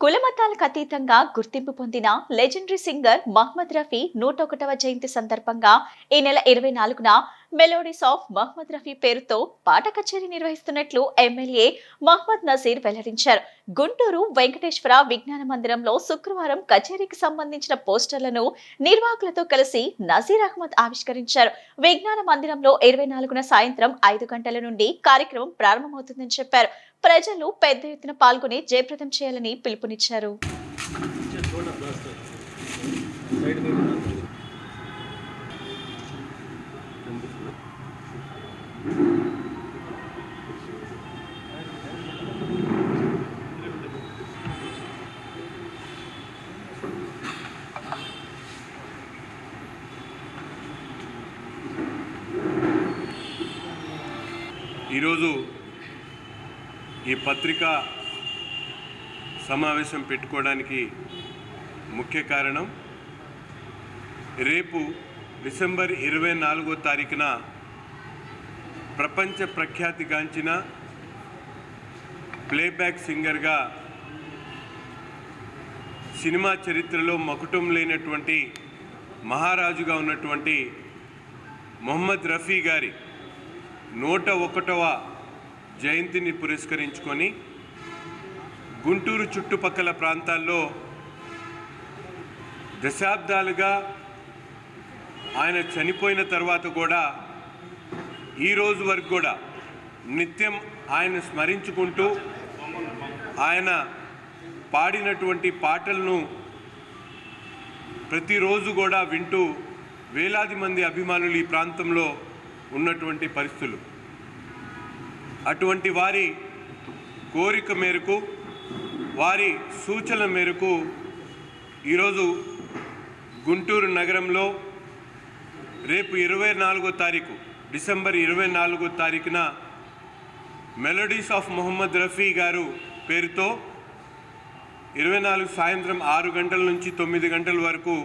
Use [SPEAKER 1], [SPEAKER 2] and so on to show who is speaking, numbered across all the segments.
[SPEAKER 1] కులమతాలకు అతీతంగా గుర్తింపు పొందిన లెజెండరీ సింగర్ మహమ్మద్ రఫీ నూట ఒకటవ జయంతి సందర్భంగా ఈ నెల ఇరవై నాలుగున మెలోడీస్ ఆఫ్ మహమ్మద్ రఫీ పేరుతో పాట కచేరీ నిర్వహిస్తున్నట్లు ఎమ్మెల్యే మహమ్మద్ నజీర్ వెల్లడించారు. గుంటూరు వెంకటేశ్వర విజ్ఞాన మందిరంలో శుక్రవారం కచేరీకి సంబంధించిన పోస్టర్లను నిర్వాహకులతో కలిసి నజీర్ అహ్మద్ ఆవిష్కరించారు. విజ్ఞాన మందిరంలో ఇరవై నాలుగున సాయంత్రం ఐదు గంటల నుండి కార్యక్రమం ప్రారంభమవుతుందని చెప్పారు. ప్రజలు పెద్ద ఎత్తున పాల్గొని జయప్రదం చేయాలని పిలుపునిచ్చారు.
[SPEAKER 2] ఈరోజు ఈ పత్రికా సమావేశం పెట్టుకోవడానికి ముఖ్య కారణం రేపు డిసెంబర్ ఇరవై నాలుగో తారీఖున ప్రపంచ ప్రఖ్యాతిగాంచిన ప్లేబ్యాక్ సింగర్గా సినిమా చరిత్రలో మకుటం లేనటువంటి మహారాజుగా ఉన్నటువంటి మొహమ్మద్ రఫీ గారి నూట ఒకటవ జయంతిని పురస్కరించుకొని గుంటూరు చుట్టుపక్కల ప్రాంతాల్లో దశాబ్దాలుగా ఆయన చనిపోయిన తర్వాత కూడా ఈ రోజు వరకు కూడా నిత్యం ఆయన స్మరించుకుంటూ ఆయన పాడినటువంటి పాటలను ప్రతిరోజు కూడా వింటూ వేలాది మంది అభిమానులు ఈ ప్రాంతంలో ఉన్నటువంటి పరిస్థితులు. అటువంటి వారి కోరిక మేరకు వారి సూచన మేరకు ఈరోజు గుంటూరు నగరంలో రేపు ఇరవై నాలుగో తారీఖు డిసెంబర్ ఇరవై నాలుగో తారీఖున మెలోడీస్ ఆఫ్ మొహమ్మద్ రఫీ గారు పేరుతో ఇరవై నాలుగు సాయంత్రం ఆరు గంటల నుంచి తొమ్మిది గంటల వరకు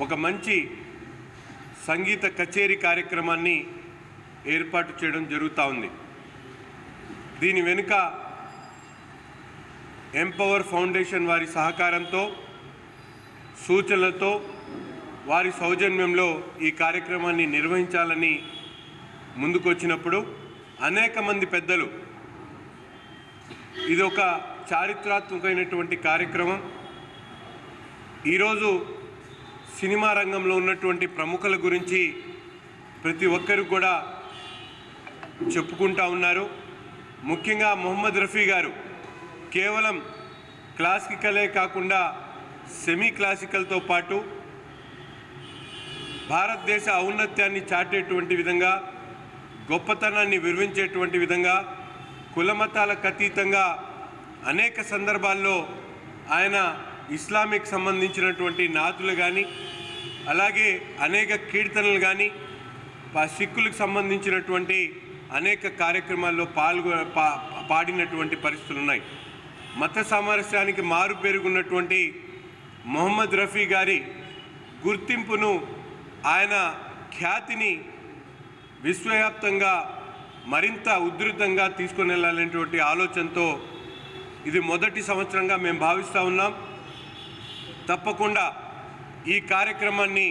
[SPEAKER 2] ఒక మంచి సంగీత కచేరీ కార్యక్రమాన్ని ఏర్పాటు చేయడం జరుగుతూ ఉంది. దీని వెనుక ఎంపవర్ ఫౌండేషన్ వారి సహకారంతో సూచనలతో వారి సౌజన్యంలో ఈ కార్యక్రమాన్ని నిర్వహించాలని ముందుకొచ్చినప్పుడు అనేక మంది పెద్దలు ఇది ఒక చారిత్రాత్మకమైనటువంటి కార్యక్రమం. ఈరోజు సినిమా రంగంలో ఉన్నటువంటి ప్రముఖుల గురించి ప్రతి ఒక్కరు కూడా చెప్పుకుంటా ఉన్నారు. ముఖ్యంగా మొహమ్మద్ రఫీ గారు. కేవలం క్లాసికలే కాకుండా సెమీ క్లాసికల్తో పాటు భారతదేశ ఔన్నత్యాన్ని చాటేటువంటి విధంగా గొప్పతనాన్ని వివరించేటువంటి విధంగా కులమతాలకు అతీతంగా అనేక సందర్భాల్లో ఆయన ఇస్లామిక్ సంబంధించినటువంటి నాతులు కానీ అలాగే అనేక కీర్తనలు కానీ సిక్కులకు సంబంధించినటువంటి అనేక కార్యక్రమాల్లో పాల్గొ పా పాడినటువంటి పరిస్థితులు ఉన్నాయి. మత సామరస్యానికి మారు పెరుగున్నటువంటి మొహమ్మద్ రఫీ గారి గుర్తింపును ఆయన ఖ్యాతిని విశ్వవ్యాప్తంగా మరింత ఉధృతంగా తీసుకొని వెళ్ళాలనేటువంటి ఆలోచనతో ఇది మొదటి సంవత్సరంగా మేము భావిస్తూ ఉన్నాం. తప్పకుండా ఈ కార్యక్రమాన్ని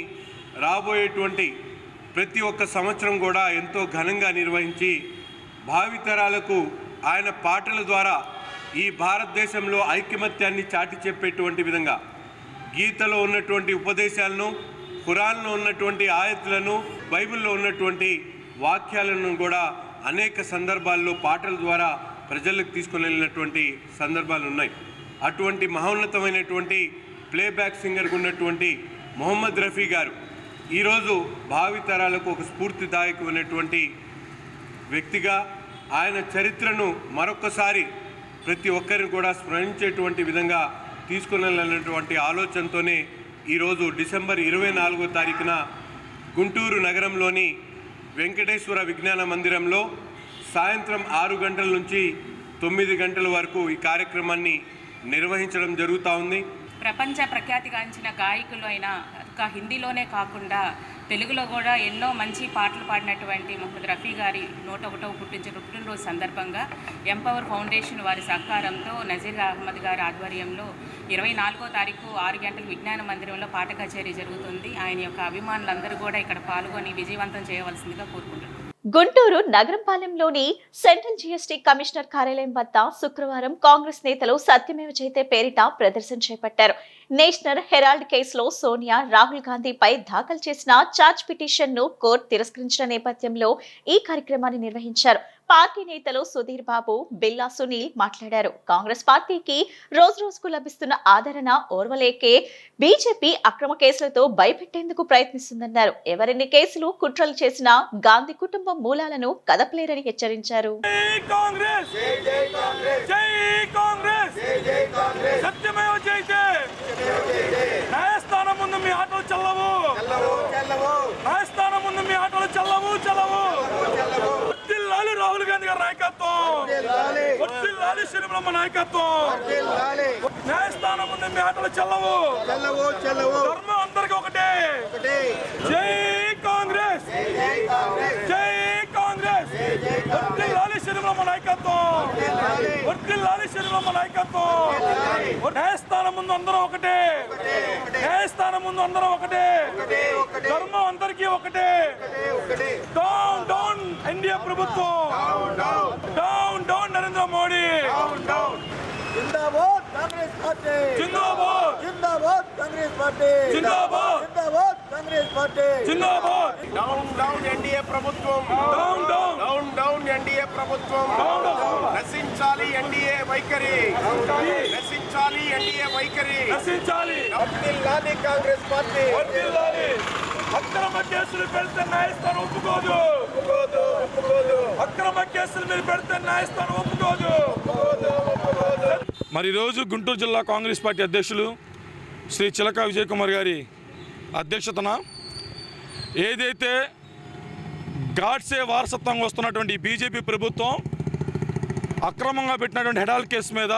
[SPEAKER 2] రాబోయేటువంటి ప్రతి ఒక్క సంవత్సరం కూడా ఎంతో ఘనంగా నిర్వహించి భావితరాలకు ఆయన పాటల ద్వారా ఈ భారతదేశంలో ఐకమత్యాన్ని చాటి చెప్పేటువంటి విధంగా గీతలో ఉన్నటువంటి ఉపదేశాలను ఖురాన్లో ఉన్నటువంటి ఆయతులను బైబిల్లో ఉన్నటువంటి వాక్యాలను కూడా అనేక సందర్భాల్లో పాటల ద్వారా ప్రజలకు తీసుకుని వెళ్ళినటువంటి సందర్భాలు ఉన్నాయి. అటువంటి మహోన్నతమైనటువంటి ప్లేబ్యాక్ సింగర్గా ఉన్నటువంటి మొహమ్మద్ రఫీ గారు ఈరోజు భావితరాలకు ఒక స్ఫూర్తిదాయకమైనటువంటి వ్యక్తిగా ఆయన చరిత్రను మరొకసారి ప్రతి ఒక్కరిని కూడా స్మరించేటువంటి విధంగా తీసుకునేటువంటి ఆలోచనతోనే ఈరోజు డిసెంబర్ ఇరవై నాలుగో తారీఖున గుంటూరు నగరంలోని వెంకటేశ్వర విజ్ఞాన మందిరంలో సాయంత్రం ఆరు గంటల నుంచి తొమ్మిది గంటల వరకు ఈ కార్యక్రమాన్ని నిర్వహించడం జరుగుతూ ఉంది.
[SPEAKER 3] ప్రపంచ ప్రఖ్యాతిగాంచిన గాయకులు అయిన ఇంకా హిందీలోనే కాకుండా తెలుగులో కూడా ఎన్నో మంచి పాటలు పాడినటువంటి మొహమ్మద్ రఫీ గారి నూట ఒకటవ పుట్టించిన పుట్టినరోజు సందర్భంగా ఎంపవర్ ఫౌండేషన్ వారి సహకారంతో నజీర్ అహ్మద్ గారి ఆధ్వర్యంలో ఇరవై నాలుగో తారీఖు ఆరు గంటలకు విజ్ఞాన మందిరంలో పాట కచేరీ జరుగుతుంది. ఆయన యొక్క అభిమానులందరూ కూడా ఇక్కడ పాల్గొని విజయవంతం చేయవలసిందిగా కోరుకుంటున్నాను
[SPEAKER 1] గుంటూరు నగరంపాలెంలోని సెంట్రల్ జీఎస్టీ కమిషనర్ కార్యాలయం వద్ద శుక్రవారం కాంగ్రెస్ నేతలు సత్యమేవ జయతే పేరిట ప్రదర్శన చేపట్టారు. నేషనల్ హెరాల్డ్ కేసులో సోనియా రాహుల్ గాంధీపై దాఖలు చేసిన చార్జ్ పిటిషన్ను కోర్టు తిరస్కరించిన నేపథ్యంలో ఈ కార్యక్రమాన్ని నిర్వహించారు. పార్టీ నేతలు సుధీర్ బాబు బిల్లా సునీల్ మాట్లాడారు. కాంగ్రెస్ పార్టీకి రోజు రోజుకు లభిస్తున్న ఆదరణ ఓర్వలేకే బీజేపీ అక్రమ కేసులతో భయపెట్టేందుకు ప్రయత్నిస్తుందన్నారు. ఎవరిన్ని కేసులు కుట్రలు చేసినా గాంధీ కుటుంబం మూలాలను కదపలేరని హెచ్చరించారు
[SPEAKER 4] జై కాంగ్రెస్ జై జై కాంగ్రెస్ జై కాంగ్రెస్ జై జై కాంగ్రెస్ సత్యమేవ జయతే న్యాయస్థానం ముందు మీ ఆటలు చల్లవు చల్లవు చల్లవు న్యాయస్థానం ముందు మీ ఆటలు చల్లవు చల్లవు వర్ధిల్లాలి రాహుల్ గాంధీ గారి నాయకత్వం శ్రీబ్రహ్మ నాయకత్వం. న్యాయస్థానం ముందు మీ ఆటలు చల్లవు.
[SPEAKER 5] చెల్లవు చెల్లవు.
[SPEAKER 4] ధర్మం అందరికి ఒకటే. జై కాంగ్రెస్. జై కాంగ్రెస్. వర్ధిల్లాలి శ్రీబ్రహ్మ నాయకత్వం. వర్ధిల్లాలి శ్రీబ్రహ్మ నాయకత్వం. న్యాయస్థానం ముందు అందరం ఒకటే. న్యాయస్థానం ముందు అందరం ఒకటే. ధర్మం అందరికీ ఒకటే. డౌన్ డౌన్ ఎన్డీఏ ప్రభుత్వం. డౌన్ డౌన్ నరేంద్ర మోడీ
[SPEAKER 5] జిందాబాద్. Congress party.
[SPEAKER 4] జిందాబాద్.
[SPEAKER 5] జిందాబాద్ కాంగ్రెస్ పార్టీ.
[SPEAKER 4] జిందాబాద్.
[SPEAKER 5] జిందాబాద్ కాంగ్రెస్ పార్టీ.
[SPEAKER 4] జిందాబాద్.
[SPEAKER 6] డౌన్ డౌన్ ఎన్డీఏ ప్రభుత్వం.
[SPEAKER 4] Down down
[SPEAKER 6] down down NDA ప్రభుత్వం. నశించాలి ఎన్డీఏ వైఖరి. నశించాలి ఎన్డీఏ వైఖరి.
[SPEAKER 4] నశించాలి.
[SPEAKER 6] వర్ధిల్లాలి కాంగ్రెస్ పార్టీ.
[SPEAKER 4] వర్ధిల్లాలి అక్రమ కేసులు పెడితే న్యాయస్థానం ఒప్పుకోదు.
[SPEAKER 6] ఒప్పుకోదు ఒప్పుకోదు.
[SPEAKER 4] అక్రమ కేసులు మీరు పెడితే న్యాయస్థానం ఒప్పుకోదు. మరి ఈరోజు గుంటూరు జిల్లా కాంగ్రెస్ పార్టీ అధ్యక్షులు శ్రీ చిలక విజయ్ కుమార్ గారి అధ్యక్షతన ఏదైతే గాడ్సే వారసత్వంగా వస్తున్నటువంటి బీజేపీ ప్రభుత్వం అక్రమంగా పెట్టినటువంటి హెడాల్ కేసు మీద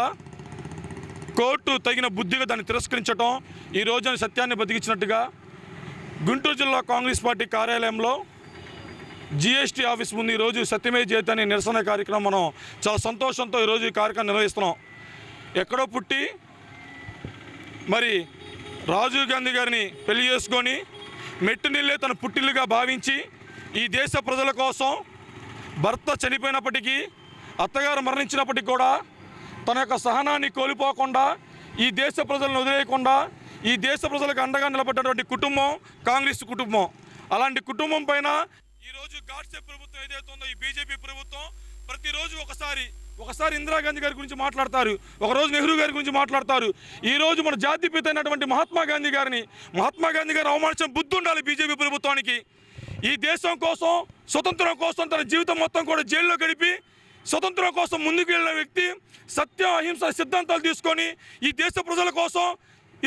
[SPEAKER 4] కోర్టు తగిన బుద్ధిగా దాన్ని తిరస్కరించడం ఈ రోజున సత్యాన్ని బతికించినట్టుగా గుంటూరు జిల్లా కాంగ్రెస్ పార్టీ కార్యాలయంలో జిఎస్టీ ఆఫీస్ ముందు ఈరోజు సత్యమే జయత నిరసన కార్యక్రమం మనం చాలా సంతోషంతో ఈరోజు ఈ కార్యక్రమం నిర్వహిస్తున్నాం. ఎక్కడో పుట్టి మరి రాజీవ్ గాంధీ గారిని పెళ్ళి చేసుకొని మెట్టునిల్లే తన పుట్టిల్లుగా భావించి ఈ దేశ ప్రజల కోసం భర్త చనిపోయినప్పటికీ అత్తగారు మరణించినప్పటికీ కూడా తన యొక్క సహనాన్ని కోల్పోకుండా ఈ దేశ ప్రజలను వదిలేయకుండా ఈ దేశ ప్రజలకు అండగా నిలబడ్డటువంటి కుటుంబం కాంగ్రెస్ కుటుంబం. అలాంటి కుటుంబం పైన ఈరోజు గాడ్సే ప్రభుత్వం ఏదైతే ఉందో ఈ బీజేపీ ప్రభుత్వం ప్రతిరోజు ఒకసారి ఒకసారి ఇందిరాగాంధీ గారి గురించి మాట్లాడతారు. ఒకరోజు నెహ్రూ గారి గురించి మాట్లాడతారు. ఈ రోజు మన జాతిపిత అయినటువంటి మహాత్మా గాంధీ గారిని మహాత్మా గాంధీ గారు అవమానించిన బుద్ధి ఉండాలి బీజేపీ ప్రభుత్వానికి. ఈ దేశం కోసం స్వతంత్రం కోసం తన జీవితం మొత్తం కూడా జైల్లో గడిపి స్వతంత్రం కోసం ముందుకు వెళ్ళిన వ్యక్తి సత్యం అహింస సిద్ధాంతాలు తీసుకొని ఈ దేశ ప్రజల కోసం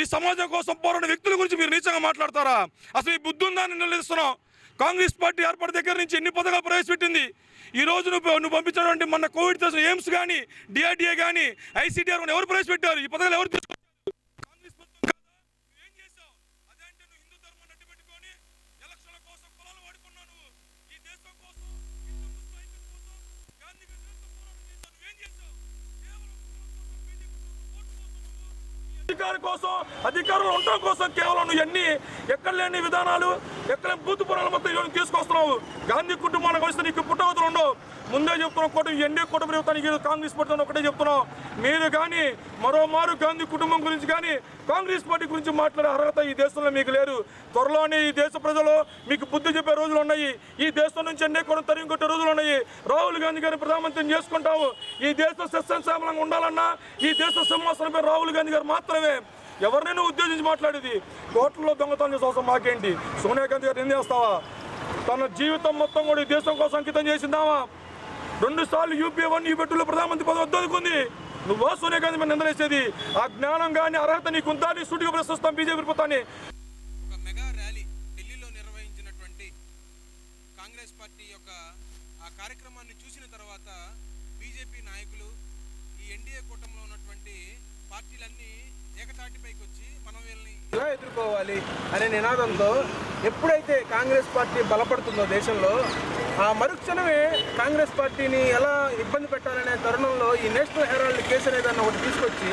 [SPEAKER 4] ఈ సమాజం కోసం పోరాడిన వ్యక్తుల గురించి మీరు నీచంగా మాట్లాడతారా? అసలు ఈ బుద్ధి ఉందా నిలదీస్తున్నాం కాంగ్రెస్ పార్టీ ఏర్పడి దగ్గర నుంచి ఎన్ని పథకాలు ప్రవేశపెట్టింది? ఈ రోజు నువ్వు నువ్వు పంపించినటువంటి మన కోవిడ్ చేసిన ఎయిమ్స్ కానీ డిఆర్డిఏ కానీ ఐసీడీఆర్ ఎవరు ప్రవేశపెట్టారు? ఈ పథకాలు ఎవరు తీసుకొచ్చారు కాంగ్రెస్ ప్రభుత్వం కాదా? నువ్వేం చేశావు? అదే అంటే నువ్వు హిందూ ధర్మాన్ని అడ్డు పెట్టుకొని ఎలక్షన్ల కోసం కులాలు వాడుకున్నావు నువ్వు. ఈ దేశం కోసం, హిందూ ముస్లిం ఐక్యత కోసం, గాంధీ వ్యతిరేక పోరాటం చేశావు. నువ్వేం చేశావు? కేవలం కులం కోసం, బీజేపీ కోసం, ఓటు కోసం నువ్వు ఈ అధికారం కోసం అధికారులు ఉండటం కోసం కేవలం నువ్వు ఎన్ని ఎక్కడ లేని విధానాలు ఎక్కడ బూతు పురాలు మొత్తం తీసుకొస్తున్నావు. గాంధీ కుటుంబానికి వస్తే నీకు పుట్టవతలు ఉండవు. ముందే చెప్తున్నాం కూటమి ఎన్డీ కూటమి ప్రభుత్వానికి కాంగ్రెస్ పార్టీ ఒకటే చెప్తున్నాం మీరు కానీ మరోమారు గాంధీ కుటుంబం గురించి కానీ కాంగ్రెస్ పార్టీ గురించి మాట్లాడే అర్హత ఈ దేశంలో మీకు లేరు త్వరలోనే ఈ దేశ ప్రజలు మీకు బుద్ధి చెప్పే రోజులు ఉన్నాయి. ఈ దేశం నుంచి ఎన్డీ కూడా తరిగి కొట్టే రోజులు ఉన్నాయి. రాహుల్ గాంధీ గారిని ప్రధానమంత్రిని చేసుకుంటాము. ఈ దేశ సస్యశ్యామలంగా ఉండాలన్నా ఈ దేశ సింహాసనంపై రాహుల్ గాంధీ గారు మాత్రమే. ఎవరినైనా ఉద్దేశించి మాట్లాడేది? కోట్లలో దొంగతనం చేసే అవసరం మాకేంటి? సోనియా గాంధీ గారు ఏం చేస్తావా? తన జీవితం మొత్తం కూడా ఈ దేశం కోసం అంకితం చేసిందావా రెండు సార్లు యూపీఏ వన్ యూపీ టూలో ప్రధానమంత్రి పదవి వద్దనుకుంది నువ్వు సోనియా గాంధీ మీద నిందలేసేది. ఆ జ్ఞానం కానీ అర్హత నీకుందా? నీ సూటిగా ప్రశ్నిస్తాం బీజేపీ ప్రభుత్వాన్ని
[SPEAKER 7] ఒక మెగా ర్యాలీ ఢిల్లీలో నిర్వహించినటువంటి కాంగ్రెస్ పార్టీ యొక్క ఆ కార్యక్రమాన్ని చూసిన తర్వాత బీజేపీ నాయకులు ఈ ఎన్డీఏ కూటమిలో ఉన్నటువంటి పార్టీలన్నీ ఏకతాటిపైకి వచ్చి మనం వీళ్ళని
[SPEAKER 6] ఎలా ఎదుర్కోవాలి అనే నినాదంతో ఎప్పుడైతే కాంగ్రెస్ పార్టీ బలపడుతుందో దేశంలో ఆ మరుక్షణమే కాంగ్రెస్ పార్టీని ఎలా ఇబ్బంది పెట్టాలనే తరుణంలో ఈ నేషనల్ హెరాల్డ్ కేసు అనేదాన్ని ఒకటి తీసుకొచ్చి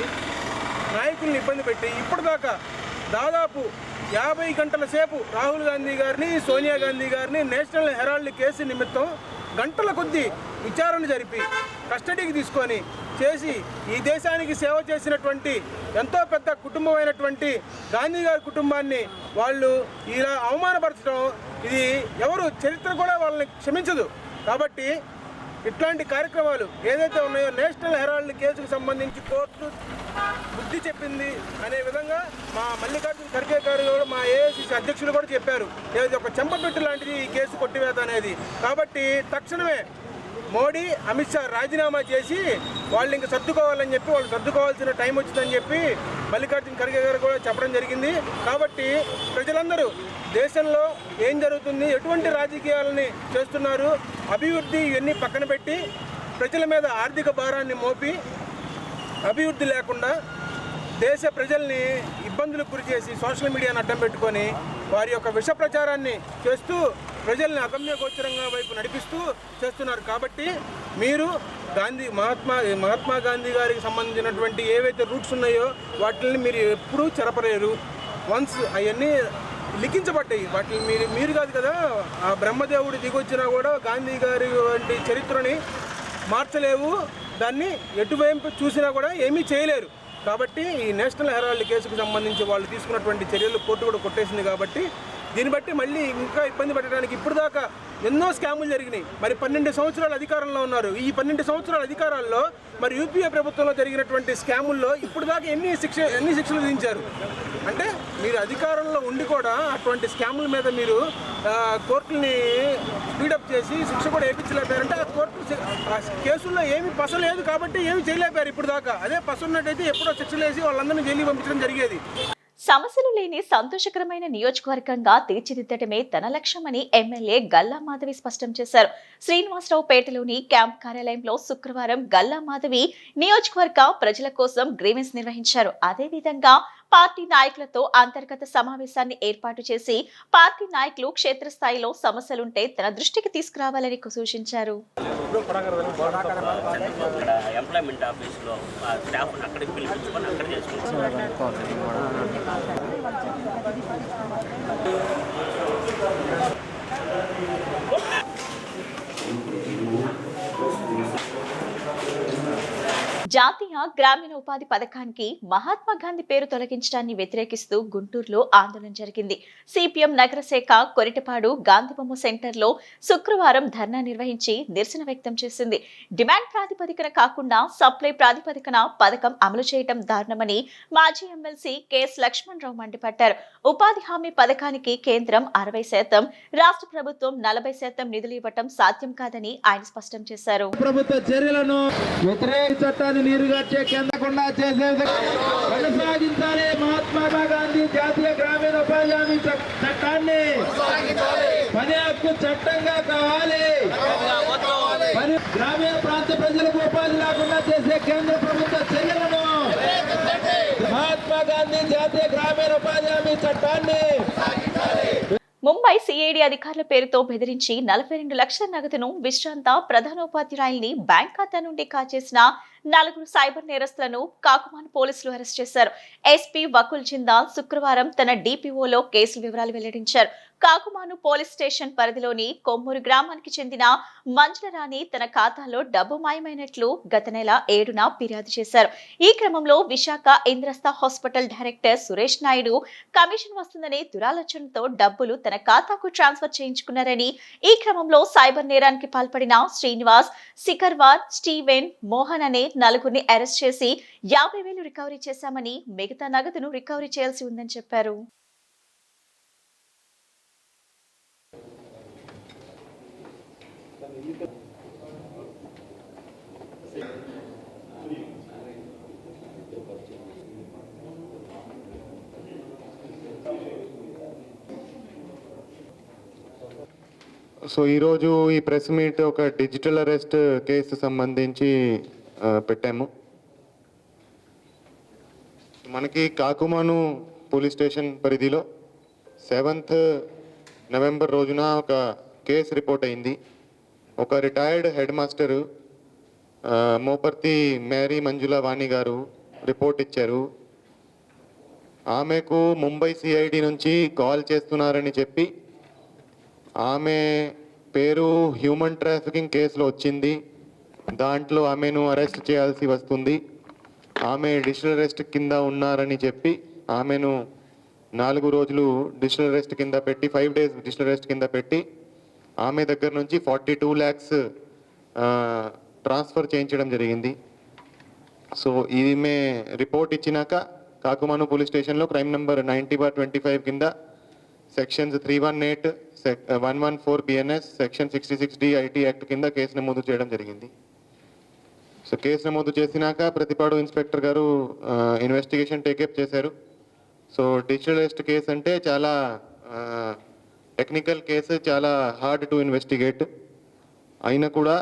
[SPEAKER 6] నాయకుల్ని ఇబ్బంది పెట్టి ఇప్పటిదాకా దాదాపు యాభై గంటల సేపు రాహుల్ గాంధీ గారిని సోనియా గాంధీ గారిని నేషనల్ హెరాల్డ్ కేసు నిమిత్తం గంటల కొద్దీ విచారణ జరిపి కస్టడీకి తీసుకొని చేసి ఈ దేశానికి సేవ చేసినటువంటి ఎంతో పెద్ద కుటుంబం అయినటువంటి గాంధీ గారి కుటుంబాన్ని వాళ్ళు ఇలా అవమానపరచడం ఇది ఎవరు చరిత్ర కూడా వాళ్ళని క్షమించదు. కాబట్టి ఇట్లాంటి కార్యక్రమాలు ఏదైతే ఉన్నాయో నేషనల్ హెరాల్డ్ కేసుకు సంబంధించి కోర్టు బుద్ధి చెప్పింది అనే విధంగా మా మల్లికార్జున ఖర్గే గారు కూడా మా ఏఐసిసి అధ్యక్షులు కూడా చెప్పారు. ఏది ఒక చెంపపెట్టు లాంటిది ఈ కేసు కొట్టివేత అనేది. కాబట్టి తక్షణమే మోడీ అమిత్ షా రాజీనామా చేసి వాళ్ళు ఇంక సర్దుకోవాలని చెప్పి వాళ్ళు సర్దుకోవాల్సిన టైం వచ్చిందని చెప్పి మల్లికార్జున ఖర్గే గారు కూడా చెప్పడం జరిగింది. కాబట్టి ప్రజలందరూ దేశంలో ఏం జరుగుతుంది ఎటువంటి రాజకీయాలని చేస్తున్నారు అభివృద్ధి ఇవన్నీ పక్కన పెట్టి ప్రజల మీద ఆర్థిక భారాన్ని మోపి అభివృద్ధి లేకుండా దేశ ప్రజల్ని ఇబ్బందులకు గురి చేసి సోషల్ మీడియాను అడ్డం పెట్టుకొని వారి యొక్క విష ప్రచారాన్ని చేస్తూ ప్రజల్ని అగమ్య గోచరంగా వైపు నడిపిస్తూ చేస్తున్నారు. కాబట్టి మీరు గాంధీ మహాత్మా మహాత్మా గాంధీ గారికి సంబంధించినటువంటి ఏవైతే రూట్స్ ఉన్నాయో వాటిని మీరు ఎప్పుడూ చెరపలేరు. వన్స్ అవన్నీ లిఖించబడ్డాయి. వాటిని మీరు మీరు కాదు కదా ఆ బ్రహ్మదేవుడు దిగొచ్చినా కూడా గాంధీ గారి వంటి చరిత్రని మార్చలేవు. దాన్ని ఎటువైపు చూసినా కూడా ఏమీ చేయలేరు. కాబట్టి ఈ నేషనల్ హెరాల్డ్ కేసుకు సంబంధించి వాళ్ళు తీసుకున్నటువంటి చర్యలు కోర్టు కూడా కొట్టేసింది కాబట్టి దీన్ని బట్టి మళ్ళీ ఇంకా ఇబ్బంది పెట్టడానికి ఇప్పుడు దాకా ఎన్నో స్కాములు జరిగినాయి. మరి పన్నెండు సంవత్సరాలు అధికారంలో ఉన్నారు. ఈ పన్నెండు సంవత్సరాల అధికారాల్లో మరి యూపీఏ ప్రభుత్వంలో జరిగినటువంటి స్కాముల్లో ఇప్పుడు దాకా ఎన్ని శిక్ష ఎన్ని శిక్షలు విధించారు? అంటే మీరు అధికారంలో ఉండి కూడా అటువంటి స్కాముల మీద మీరు కోర్టుల్ని స్పీడప్ చేసి శిక్ష కూడా వేయించలేపారంటే ఆ కోర్టు కేసుల్లో ఏమి పస లేదు కాబట్టి ఏమి చేయలేపారు ఇప్పుడు దాకా. అదే పస ఉన్నట్టయితే ఎప్పుడో శిక్షలు వేసి వాళ్ళందరినీ జైలు పంపించడం జరిగేది.
[SPEAKER 1] సమస్యలు లేని సంతోషకరమైన నియోజకవర్గంగా తీర్చిదిద్దటమే తన లక్ష్యమని ఎమ్మెల్యే గల్లా మాధవి స్పష్టం చేశారు. శ్రీనివాసరావు పేటలోని క్యాంప్ కార్యాలయంలో శుక్రవారం గల్లా మాధవి నియోజకవర్గ ప్రజల కోసం గ్రీవెన్స్ నిర్వహించారు. అదేవిధంగా పార్టీ నాయకులతో అంతర్గత సమావేశాన్ని ఏర్పాటు చేసి పార్టీ నాయకులు క్షేత్రస్థాయిలో సమస్యలుంటే తన దృష్టికి తీసుకురావాలని సూచించారు.
[SPEAKER 8] ఎంప్లాయ్మెంట్
[SPEAKER 1] గ్రామీణ గ్రామీణ ఉపాధి పథకానికి మహాత్మా గాంధీ పేరు తొలగించడాన్ని వ్యతిరేకిస్తూ గుంటూరులో ఆందోళన జరిగింది. సిపిఎం నగర శాఖ కొరిటపాడు గాంధీబొమ్మ సెంటర్లో శుక్రవారం ధర్నా నిర్వహించి నిరసన వ్యక్తం చేసింది. డిమాండ్ ప్రాతిపదికన కాకుండా సప్లై ప్రాతిపదికన పథకం అమలు చేయడం దారుణమని మాజీ ఎమ్మెల్సీ కెఎస్ లక్ష్మణ్ రావు మండిపడ్డారు. ఉపాధి హామీ పథకానికి కేంద్రం అరవై శాతం రాష్ట్ర ప్రభుత్వం నలభై శాతం నిధులు ఇవ్వటం సాధ్యం కాదని ఆయన స్పష్టం చేశారు.
[SPEAKER 9] ప్రభుత్వ చర్యలను వ్యతిరేక చట్టాన్ని నీరుగా కిందకుండా చేసే కొనసాగించాలి మహాత్మా గాంధీ జాతీయ గ్రామీణ ఉపాధి హామీ చట్టాన్ని. పని హక్కు చట్టంగా కావాలి. గ్రామీణ ప్రాంత ప్రజలకు ఉపాధి లేకుండా చేసే కేంద్ర ప్రభుత్వ చర్యలను మహాత్మా గాంధీ జాతీయ గ్రామీణ ఉపాధి హామీ చట్టాన్ని
[SPEAKER 1] ముంబై సిఐడి అధికారుల పేరుతో బెదిరించి నలభై రెండు లక్షల నగదును విశ్రాంత ప్రధానోపాధ్యాయుల్ని బ్యాంక్ ఖాతా నుండి కాచేసిన నలుగురు సైబర్ నేరస్తులను కాకుమాన్ పోలీసులు అరెస్ట్ చేశారు. ఎస్పీ వకుల్ జిందాల్ శుక్రవారం తన డిపిఓలో కేసు వివరాలు వెల్లడించారు. కాకుమాను పోలీస్ స్టేషన్ పరిధిలోని కొమ్మూరు గ్రామానికి చెందిన మంజులరాణి తన ఖాతాలో డబ్బు మాయమైనట్లు గత నెల ఏడున ఫిర్యాదు చేశారు. ఈ క్రమంలో Visakha Indrastha hospital director Suresh Naidu commission వస్తుందనే దురాలోచనతో డబ్బులు తన ఖాతాకు ట్రాన్స్ఫర్ చేయించుకున్నారని ఈ క్రమంలో సైబర్ నేరానికి పాల్పడిన శ్రీనివాస్ శిఖర్వార్ స్టీవెన్ మోహన్ అనే నలుగురిని అరెస్ట్ చేసి యాభై వేలు రికవరీ చేశామని మిగతా నగదును రికవరీ చేయాల్సి ఉందని చెప్పారు.
[SPEAKER 10] సో ఈరోజు ఈ ప్రెస్ మీట్ ఒక డిజిటల్ అరెస్ట్ కేసు సంబంధించి పెట్టాము. మనకి కాకుమాను పోలీస్ స్టేషన్ పరిధిలో సెవెంత్ నవంబర్ రోజున ఒక కేసు రిపోర్ట్ అయింది. ఒక retired head master Moparthi Mary Manjula Vani గారు రిపోర్ట్ ఇచ్చారు. ఆమెకు ముంబై సిఐడి నుంచి కాల్ చేస్తున్నారని చెప్పి ఆమె పేరు హ్యూమన్ ట్రాఫికింగ్ కేసులో వచ్చింది. దాంట్లో ఆమెను అరెస్ట్ చేయాల్సి వస్తుంది. ఆమె డిజిటల్ అరెస్ట్ కింద ఉన్నారని చెప్పి ఆమెను నాలుగు రోజులు డిజిటల్ అరెస్ట్ కింద పెట్టి ఫైవ్ డేస్ డిజిటల్ అరెస్ట్ కింద పెట్టి ఆమె దగ్గర నుంచి ఫార్టీ టూ ల్యాక్స్ ట్రాన్స్ఫర్ చేయించడం జరిగింది. సో ఈమె రిపోర్ట్ ఇచ్చినాక కాకుమాను పోలీస్ స్టేషన్లో crime number ninety bar twenty five కింద sections three one eight one one four BNS section sixty six D IT act కింద కేసు నమోదు చేయడం జరిగింది. సో కేసు నమోదు చేసినాక ప్రతిపాడు ఇన్స్పెక్టర్ గారు ఇన్వెస్టిగేషన్ టేకప్ చేశారు. సో డిజిటలైజ్డ్ కేసు అంటే చాలా టెక్నికల్ కేసు చాలా హార్డ్ టు ఇన్వెస్టిగేట్ అయినా కూడా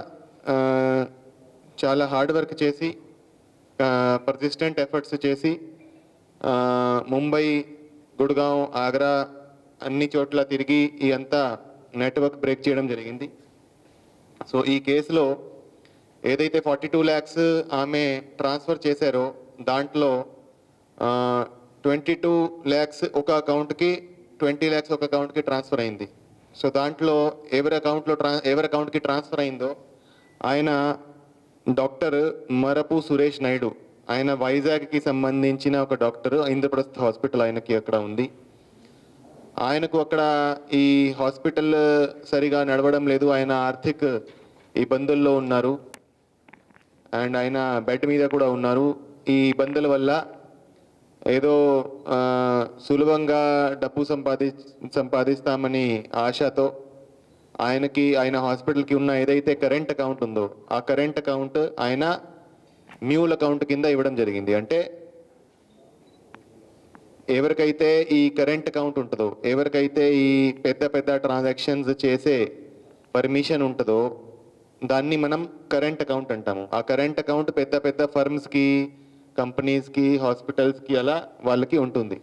[SPEAKER 10] చాలా హార్డ్ వర్క్ చేసి పర్సిస్టెంట్ ఎఫర్ట్స్ చేసి ముంబై గుడ్గావ్ ఆగ్రా అన్ని చోట్ల తిరిగి ఈ అంతా నెట్వర్క్ బ్రేక్ చేయడం జరిగింది. సో ఈ కేసులో ఏదైతే ఫార్టీ టూ ల్యాక్స్ ఆమె ట్రాన్స్ఫర్ చేశారో దాంట్లో ట్వంటీ టూ ల్యాక్స్ ఒక అకౌంట్కి ట్వంటీ ల్యాక్స్ ఒక అకౌంట్కి ట్రాన్స్ఫర్ అయింది. సో దాంట్లో ఎవరి అకౌంట్లో ట్రా ఎవరి అకౌంట్కి ట్రాన్స్ఫర్ అయిందో ఆయన డాక్టర్ మరపు సురేష్ నాయుడు. ఆయన వైజాగ్కి సంబంధించిన ఒక డాక్టర్ ఇంద్రప్రస్థ హాస్పిటల్ ఆయనకి అక్కడ ఉంది. ఆయనకు అక్కడ ఈ హాస్పిటల్ సరిగా నడవడం లేదు. ఆయన ఆర్థిక ఇబ్బందుల్లో ఉన్నారు. అండ్ ఆయన బెడ్ మీద కూడా ఉన్నారు. ఈ ఇబ్బందుల వల్ల ఏదో సులభంగా డబ్బు సంపాది సంపాదిస్తామని ఆశతో ఆయనకి ఆయన హాస్పిటల్కి ఉన్న ఏదైతే కరెంట్ అకౌంట్ ఉందో ఆ కరెంట్ అకౌంట్ ఆయన మ్యూల్ అకౌంట్ కింద ఇవ్వడం జరిగింది. అంటే ఎవరికైతే ఈ కరెంట్ అకౌంట్ ఉంటుందో ఎవరికైతే ఈ పెద్ద పెద్ద ట్రాన్సాక్షన్స్ చేసే పర్మిషన్ ఉంటుందో దాన్ని మనం కరెంట్ అకౌంట్ అంటాము. ఆ కరెంట్ అకౌంట్ పెద్ద పెద్ద ఫర్మ్స్కి కంపెనీస్కి హాస్పిటల్స్కి అలా వాళ్ళకి ఉంటుంది.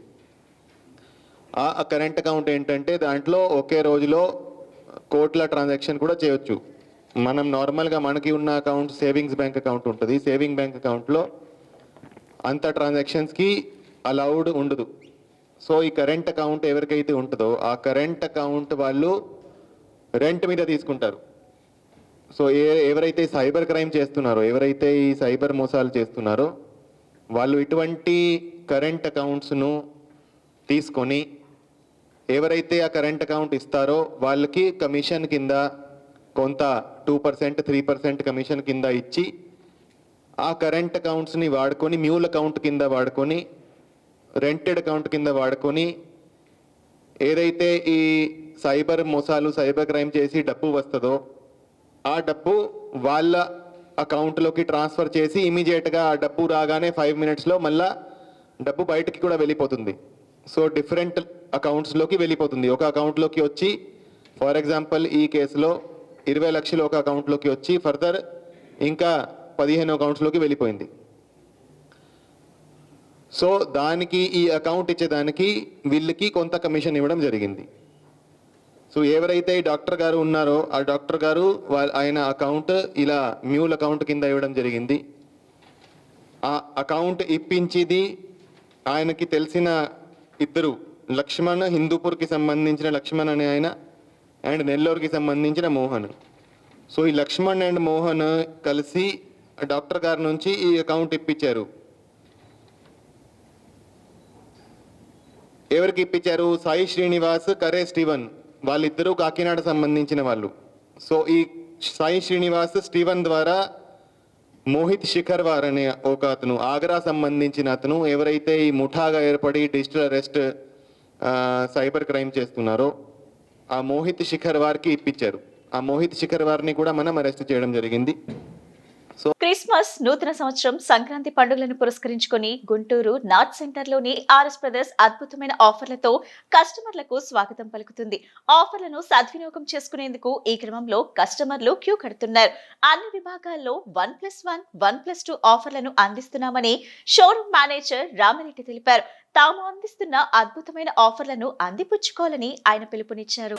[SPEAKER 10] ఆ కరెంట్ అకౌంట్ ఏంటంటే దాంట్లో ఒకే రోజులో కోట్ల ట్రాన్సాక్షన్ కూడా చేయొచ్చు. మనం నార్మల్గా మనకి ఉన్న అకౌంట్ సేవింగ్స్ బ్యాంక్ అకౌంట్ ఉంటుంది. సేవింగ్ బ్యాంక్ అకౌంట్లో అంత ట్రాన్సాక్షన్స్కి అలౌడ్ ఉండదు. సో ఈ కరెంట్ అకౌంట్ ఎవరికైతే ఉంటుందో ఆ కరెంట్ అకౌంట్ వాళ్ళు రెంట్ మీద తీసుకుంటారు. సో ఏ ఎవరైతే సైబర్ క్రైమ్ చేస్తున్నారో ఎవరైతే ఈ సైబర్ మోసాలు చేస్తున్నారో వాళ్ళు ఇటువంటి కరెంట్ అకౌంట్స్ను తీసుకొని ఎవరైతే ఆ కరెంట్ అకౌంట్ ఇస్తారో వాళ్ళకి కమిషన్ కింద కొంత two percent three percent commission కింద ఇచ్చి ఆ కరెంట్ అకౌంట్స్ని వాడుకొని మ్యూల్ అకౌంట్ కింద వాడుకొని రెంటెడ్ అకౌంట్ కింద వాడుకొని ఏదైతే ఈ సైబర్ మోసాలు సైబర్ క్రైమ్ చేసి డబ్బు వస్తుందో ఆ డబ్బు వాళ్ళ అకౌంట్లోకి ట్రాన్స్ఫర్ చేసి ఇమీడియట్గా ఆ డబ్బు రాగానే ఫైవ్ మినిట్స్లో మళ్ళా డబ్బు బయటకి కూడా వెళ్ళిపోతుంది. సో డిఫరెంట్ అకౌంట్స్లోకి వెళ్ళిపోతుంది. ఒక అకౌంట్లోకి వచ్చి ఫర్ ఎగ్జాంపుల్ ఈ కేసులో ఇరవై లక్షలు ఒక అకౌంట్లోకి వచ్చి ఫర్దర్ ఇంకా పదిహేను అకౌంట్స్లోకి వెళ్ళిపోయింది. సో దానికి ఈ అకౌంట్ ఇచ్చేదానికి వీళ్ళకి కొంత కమిషన్ ఇవ్వడం జరిగింది. సో ఎవరైతే ఈ డాక్టర్ గారు ఉన్నారో ఆ డాక్టర్ గారు ఆయన అకౌంట్ ఇలా మ్యూల్ అకౌంట్ కింద ఇవ్వడం జరిగింది. ఆ అకౌంట్ ఇప్పించింది ఆయనకి తెలిసిన ఇద్దరు లక్ష్మణ్ హిందూపూర్కి సంబంధించిన లక్ష్మణ్ అనే ఆయన అండ్ నెల్లూరుకి సంబంధించిన మోహన్. సో ఈ లక్ష్మణ్ అండ్ మోహన్ కలిసి డాక్టర్ గారి నుంచి ఈ అకౌంట్ ఇప్పించారు. ఎవరికి ఇప్పించారు? సాయి శ్రీనివాస్ కరే స్టీవన్. వాళ్ళిద్దరూ కాకినాడ సంబంధించిన వాళ్ళు. సో ఈ సాయి శ్రీనివాస్ స్టీవన్ ద్వారా మోహిత్ శిఖర్ వార్ అనే ఒక అతను ఆగ్రా సంబంధించిన అతను ఎవరైతే ఈ ముఠాగా ఏర్పడి డిజిటల్ అరెస్ట్ సైబర్ క్రైమ్ చేస్తున్నారో ఆ మోహిత్ శిఖర్ వారికి ఇప్పించారు. ఆ మోహిత్ శిఖర్ వారిని కూడా మనం అరెస్ట్ చేయడం జరిగింది.
[SPEAKER 1] క్రిస్మస్ నూతన సంవత్సరం సంక్రాంతి పండుగలను పురస్కరించుకొని గుంటూరు నార్త్ సెంటర్లోని ఆర్ఎస్ బ్రదర్స్ అద్భుతమైన ఆఫర్లతో కస్టమర్లకు స్వాగతం పలుకుతుంది. ఆఫర్లను సద్వినియోగం చేసుకునేందుకు ఈ క్రమంలో కస్టమర్లు క్యూ కడుతున్నారు. అన్ని విభాగాల్లో one plus one one plus two ఆఫర్లను అందిస్తున్నామని షోరూమ్ మేనేజర్ రామిరెడ్డి తెలిపారు. తాము అందిస్తున్న అద్భుతమైన ఆఫర్లను అందిపుచ్చుకోవాలని ఆయన పిలుపునిచ్చారు.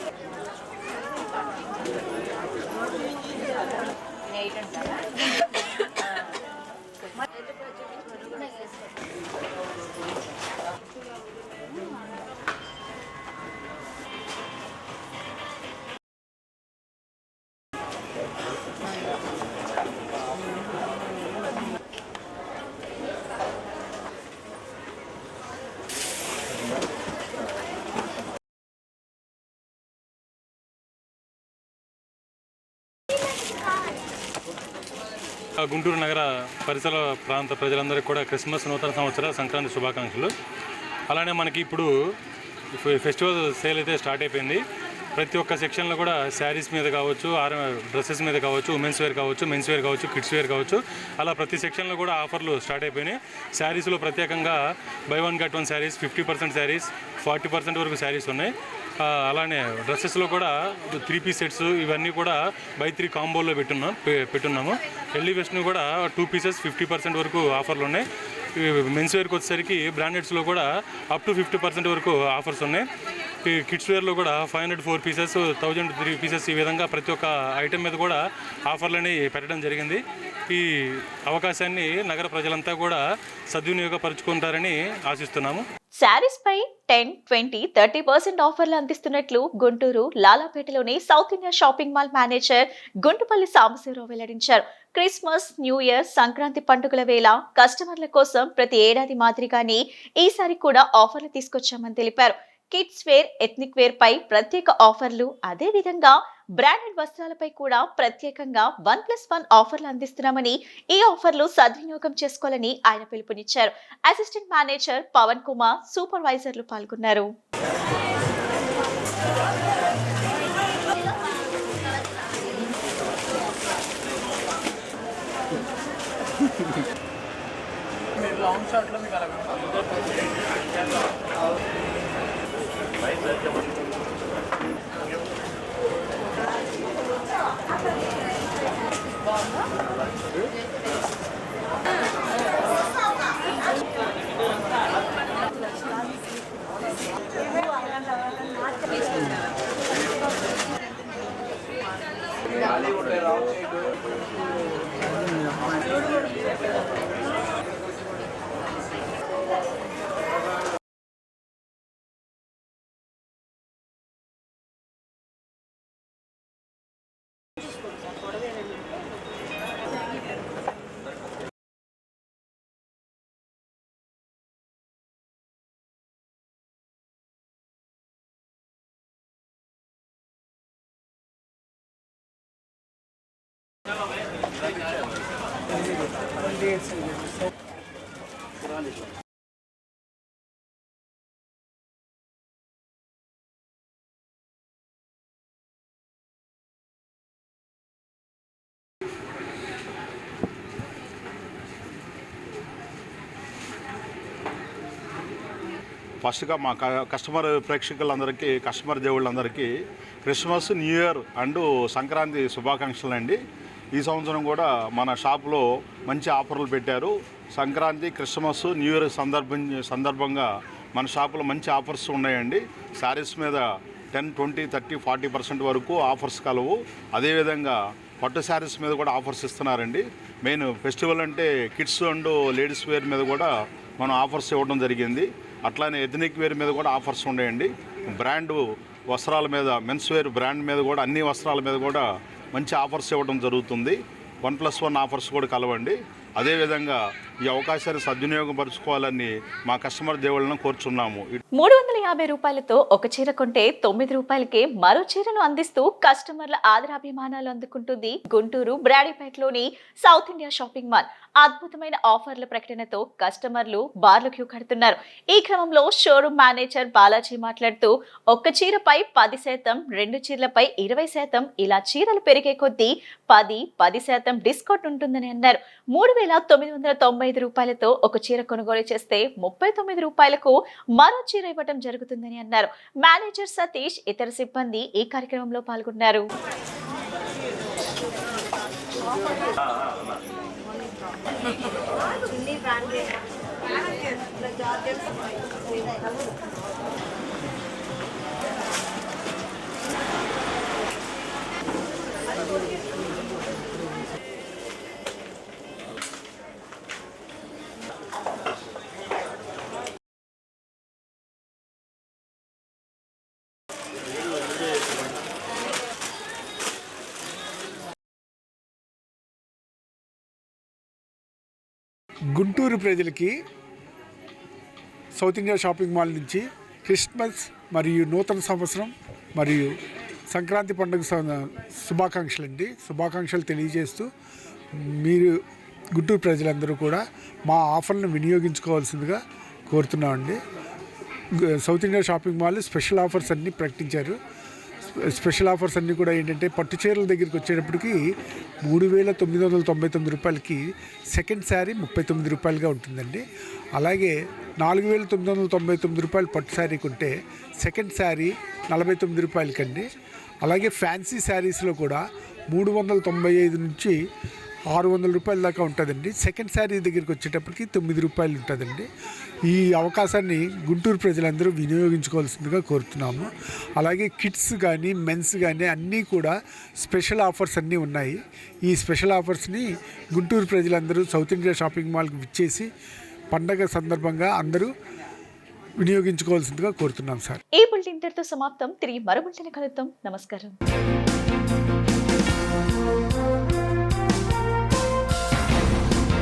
[SPEAKER 11] గుంటూరు నగర పరిసర ప్రాంత ప్రజలందరికీ కూడా క్రిస్మస్ నూతన సంవత్సర సంక్రాంతి శుభాకాంక్షలు. అలానే మనకి ఇప్పుడు ఫెస్టివల్ సేల్ అయితే స్టార్ట్ అయిపోయింది. ప్రతి ఒక్క సెక్షన్లో కూడా శారీస్ మీద కావచ్చు ఆర్ డ్రెస్సెస్ మీద కావచ్చు ఉమెన్స్ వేర్ కావచ్చు మెన్స్ వేర్ కావచ్చు కిడ్స్ వేర్ కావచ్చు అలా ప్రతి సెక్షన్లో కూడా ఆఫర్లు స్టార్ట్ అయిపోయినాయి. శారీస్లో ప్రత్యేకంగా buy one get one sarees fifty percent sarees forty percent వరకు శారీస్ ఉన్నాయి. అలానే డ్రెస్సెస్లో కూడా త్రీ పీస్ సెట్స్ ఇవన్నీ కూడా బై త్రీ కాంబోలో పెట్టున్నాం పె- పెట్టున్నాము. ఎల్ఈ వెస్ట్ను కూడా టూ పీసెస్ ఫిఫ్టీ పర్సెంట్ వరకు ఆఫర్లు ఉన్నాయి. మెన్స్ వేర్కి వచ్చేసరికి బ్రాండెడ్స్లో కూడా అప్ టు ఫిఫ్టీ పర్సెంట్ వరకు ఆఫర్స్ ఉన్నాయి. ఈ కిడ్స్ వేర్లో కూడా five hundred four pieces thousand three pieces ఈ విధంగా ప్రతి ఒక్క ఐటెం మీద కూడా ఆఫర్లని పెట్టడం జరిగింది. ఈ అవకాశాన్ని నగర ప్రజలంతా కూడా సద్వినియోగపరుచుకుంటారని ఆశిస్తున్నాము.
[SPEAKER 1] శారీస్ పై టెన్ ట్వంటీ థర్టీ పర్సెంట్ ఆఫర్లు అందిస్తున్నట్లు Guntur లాలాపేటలోని South India shopping mall manager Guntupalli Sambasivarao వెల్లడించారు. క్రిస్మస్ న్యూ ఇయర్ సంక్రాంతి పండుగల వేళ కస్టమర్ల కోసం ప్రతి ఏడాది మాదిరిగానే ఈసారి కూడా ఆఫర్లు తీసుకొచ్చామని తెలిపారు. కిడ్స్ వేర్ ఎథ్నిక్ వేర్ పై ప్రత్యేక ఆఫర్లు. అదే విధంగా బ్రాండెడ్ వస్త్రాలపై కూడా ప్రత్యేకంగా వన్ ప్లస్ వన్ ఆఫర్లు అందిస్తున్నామని ఈ ఆఫర్లు సద్వినియోగం చేసుకోవాలని ఆయన పిలుపునిచ్చారు. అసిస్టెంట్ మేనేజర్ పవన్ కుమార్ సూపర్వైజర్లు పాల్గొన్నారు.
[SPEAKER 12] ఫస్ట్గా మా క- కస్టమర్ ప్రేక్షకులందరికీ customer దేవుళ్ళందరికీ Christmas new year and Sankranti శుభాకాంక్షలు అండి ఈ సంవత్సరం కూడా మన షాప్లో మంచి ఆఫర్లు పెట్టారు. సంక్రాంతి క్రిస్మస్ న్యూ ఇయర్ సందర్భం సందర్భంగా మన షాపులో మంచి ఆఫర్స్ ఉన్నాయండి. శారీస్ మీద ten twenty thirty forty percent వరకు ఆఫర్స్ కలవు. అదేవిధంగా పట్టు శారీస్ మీద కూడా ఆఫర్స్ ఇస్తున్నారండి. మెయిన్ ఫెస్టివల్ అంటే కిడ్స్ అండ్ లేడీస్ వేర్ మీద కూడా మనం ఆఫర్స్ ఇవ్వడం జరిగింది. అట్లానే ఎథనిక్ వేర్ మీద కూడా ఆఫర్స్ ఉన్నాయండి. బ్రాండ్ వస్త్రాల మీద మెన్స్ వేర్ బ్రాండ్ మీద కూడా అన్ని వస్త్రాల మీద కూడా మంచి ఆఫర్స్ ఇవ్వడం జరుగుతుంది. వన్ ప్లస్ వన్ ఆఫర్స్ కూడా కలవండి. అదేవిధంగా ఈ అవకాశాన్ని సద్వినియోగపరుచుకోవాలని మా కస్టమర్ దేవుళ్ళను కోరుచున్నాము.
[SPEAKER 1] మూడు వందల యాభై రూపాయలతో ఒక చీర కొంటే తొమ్మిది రూపాయలకే మరో చీరను అందిస్తూ కస్టమర్ల ఆదరాభిమానాలు అందుకుంటుంది గుంటూరు బ్రాడీపేటలోని సౌత్ ఇండియా షాపింగ్ మాల్. అద్భుతమైన ఆఫర్ల ప్రకటనతో కస్టమర్లు బార్లు క్యూ కడుతున్నారు. ఈ క్రమంలో షోరూమ్ మేనేజర్ బాలాజీ మాట్లాడుతూ ఒక్క చీరపై పది శాతం రెండు చీరలపై ఇరవై శాతం ఇలా చీరలు పెరిగే కొద్దీ పది పది శాతం డిస్కౌంట్ ఉంటుందని అన్నారు. మూడు వేల తొమ్మిది వందల తొంభై ఐదు రూపాయలతో ఒక చీర కొనుగోలు చేస్తే ముప్పై తొమ్మిది రూపాయలకు మరో చీర ఇవ్వడం జరుగుతుందని అన్నారు. మేనేజర్ సతీష్ ఇతర సిబ్బంది ఈ కార్యక్రమంలో పాల్గొన్నారు.
[SPEAKER 13] గుంటూరు ప్రజలకి సౌత్ ఇండియా షాపింగ్ మాల్ నుంచి క్రిస్మస్ మరియు నూతన సంవత్సరం మరియు సంక్రాంతి పండుగ శుభాకాంక్షలు అండి. శుభాకాంక్షలు తెలియజేస్తూ మీరు గుంటూరు ప్రజలందరూ కూడా మా ఆఫర్లను వినియోగించుకోవాల్సిందిగా కోరుతున్నామండి. South India shopping mall special offers అన్నీ ప్రకటించారు. స్పెషల్ ఆఫర్స్ అన్నీ కూడా ఏంటంటే పట్టు చీరల దగ్గరికి వచ్చేటప్పటికి మూడు వేల తొమ్మిది వందల తొంభై తొమ్మిది రూపాయలకి సెకండ్ శారీ ముప్పై తొమ్మిది రూపాయలుగా ఉంటుందండి. అలాగే నాలుగు వేల తొమ్మిది వందల తొంభై తొమ్మిది రూపాయలు పట్టు శారీ కొంటే సెకండ్ శారీ నలభై తొమ్మిది రూపాయలకండి. అలాగే ఫ్యాన్సీ శారీస్లో కూడా మూడు వందల తొంభై ఐదు నుంచి ఆరు వందల రూపాయల దాకా ఉంటుందండి. సెకండ్ శారీ దగ్గరికి వచ్చేటప్పటికి తొమ్మిది రూపాయలు ఉంటుందండి. ఈ అవకాశాన్ని గుంటూరు ప్రజలందరూ వినియోగించుకోవాల్సిందిగా కోరుతున్నాము. అలాగే కిడ్స్ కానీ మెన్స్ కానీ అన్నీ కూడా స్పెషల్ ఆఫర్స్ అన్నీ ఉన్నాయి. ఈ స్పెషల్ ఆఫర్స్ని గుంటూరు ప్రజలందరూ సౌత్ ఇండియా షాపింగ్ మాల్కి విచ్చేసి పండగ సందర్భంగా అందరూ వినియోగించుకోవాల్సిందిగా కోరుతున్నాం సార్.
[SPEAKER 1] ఈ బులెటిన్ ఇంతటితో సమాప్తం. తిరిగి మరో బులెటిన్ కలుద్దాం. నమస్కారం.